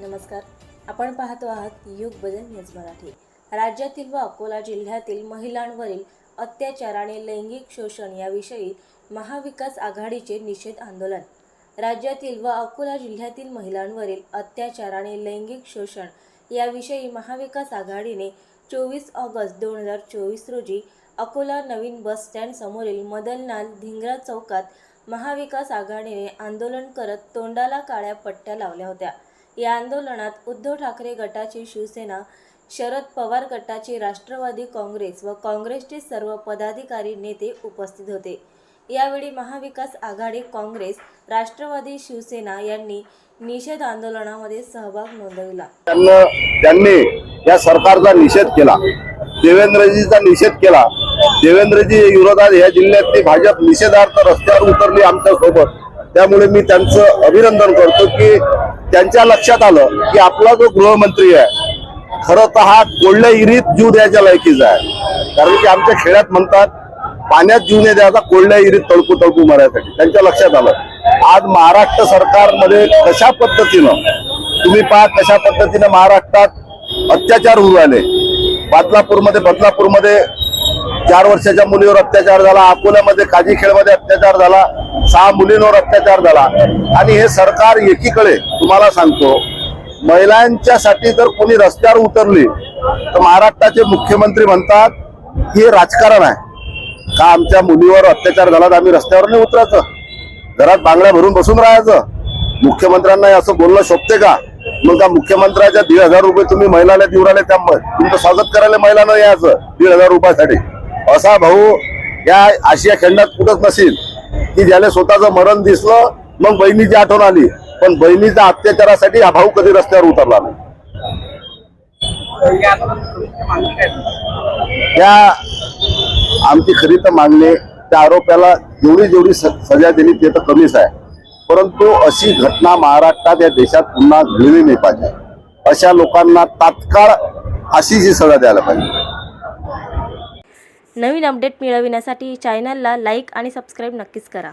नमस्कार. आपण पाहतो आहात युग बदल न्यूज मराठी. राज्यातील व अकोला जिल्ह्यातील महिलांवरील अत्याचार आणि लैंगिक शोषण याविषयी महाविकास आघाडीचे निषेध आंदोलन. राज्यातील व अकोला जिल्ह्यातील महिलांवरील अत्याचार आणि लैंगिक शोषण याविषयी महाविकास आघाडीने चोवीस ऑगस्ट दोन हजार चोवीस रोजी अकोला नवीन बस स्टँड समोरील मदनलाल धिंगरा चौकात महाविकास आघाडीने आंदोलन करत तोंडाला काळ्या पट्ट्या लावल्या होत्या. या आंदोलनात उद्धव ठाकरे गटाची शिवसेना शरद पवार गटाची राष्ट्रवादी काँग्रेस व काँग्रेसचे सर्व पदाधिकारी नेते उपस्थित होते. यावेळी महाविकास आघाडी काँग्रेस राष्ट्रवादी शिवसेना यांनी निषेध आंदोलनामध्ये सहभाग नोंदविला. त्यांना त्यांनी या सरकारचा निषेध केला. देवेंद्रजीचा निषेध केला. देवेंद्रजी विरोधात या जिल्ह्यातली भाजप निषेधार्थ रस्त्यावर उतरली आमच्यासोबत त्यामुळे मी त्यांचं अभिनंदन करतो की त्यांच्या लक्षात आलं की आपला जो गृहमंत्री आहे खरं तर हा कोल्ह्या इरीत जीव द्यायच्या लायकीचा आहे. कारण की आमच्या खेड्यात म्हणतात पाण्यात जीव नाही द्यायचा कोल्ह्या इरीत तळकू तळकू मारायसाठी. त्यांच्या लक्षात आलं. आज महाराष्ट्र सरकारमध्ये कशा पद्धतीनं तुम्ही पहा कशा पद्धतीनं महाराष्ट्रात अत्याचार होऊ राहिले. बदलापूरमध्ये बदलापूरमध्ये चार वर्षाच्या मुलीवर अत्याचार झाला अकोल्यामध्ये काजीखेडमध्ये अत्याचार झाला सहा मुलींवर अत्याचार झाला. आणि हे सरकार एकीकडे तुम्हाला सांगतो महिलांच्यासाठी जर कोणी रस्त्यावर उतरली तर महाराष्ट्राचे मुख्यमंत्री म्हणतात हे राजकारण आहे. का आमच्या मुलीवर अत्याचार झाला तर आम्ही रस्त्यावर नाही उतरायचं? घरात बांगड्या भरून बसून राहायचं? मुख्यमंत्र्यांना असं बोलणं शोभते का? मग त्या मुख्यमंत्र्याच्या दीड हजार रुपये तुम्ही महिलाला देऊ राहिले त्या तुमचं स्वागत करायला महिलांना यायचं दीड हजार रुपयासाठी. असा भाऊ या आशिया खंडात कुठंच नसेल. की ज्याला स्वतःचं मरण दिसलं मग बहिणीची आठवण आली. पण बहिणीच्या अत्याचारासाठी हा भाऊ कधी रस्त्यावर उतरला नाही. त्या आमची खरी तर मागणी त्या आरोप्याला जेवढी जेवढी स- सजा दिली ते तर कमीच आहे. परंतु अशी घटना महाराष्ट्रात या देशात पुन्हा घडली नाही पाहिजे. अशा लोकांना तात्काळ फाशीची सजा द्यायला पाहिजे. नवीन अपडेट मिळविण्यासाठी चॅनलला लाईक आणि सबस्क्राईब नक्कीच करा.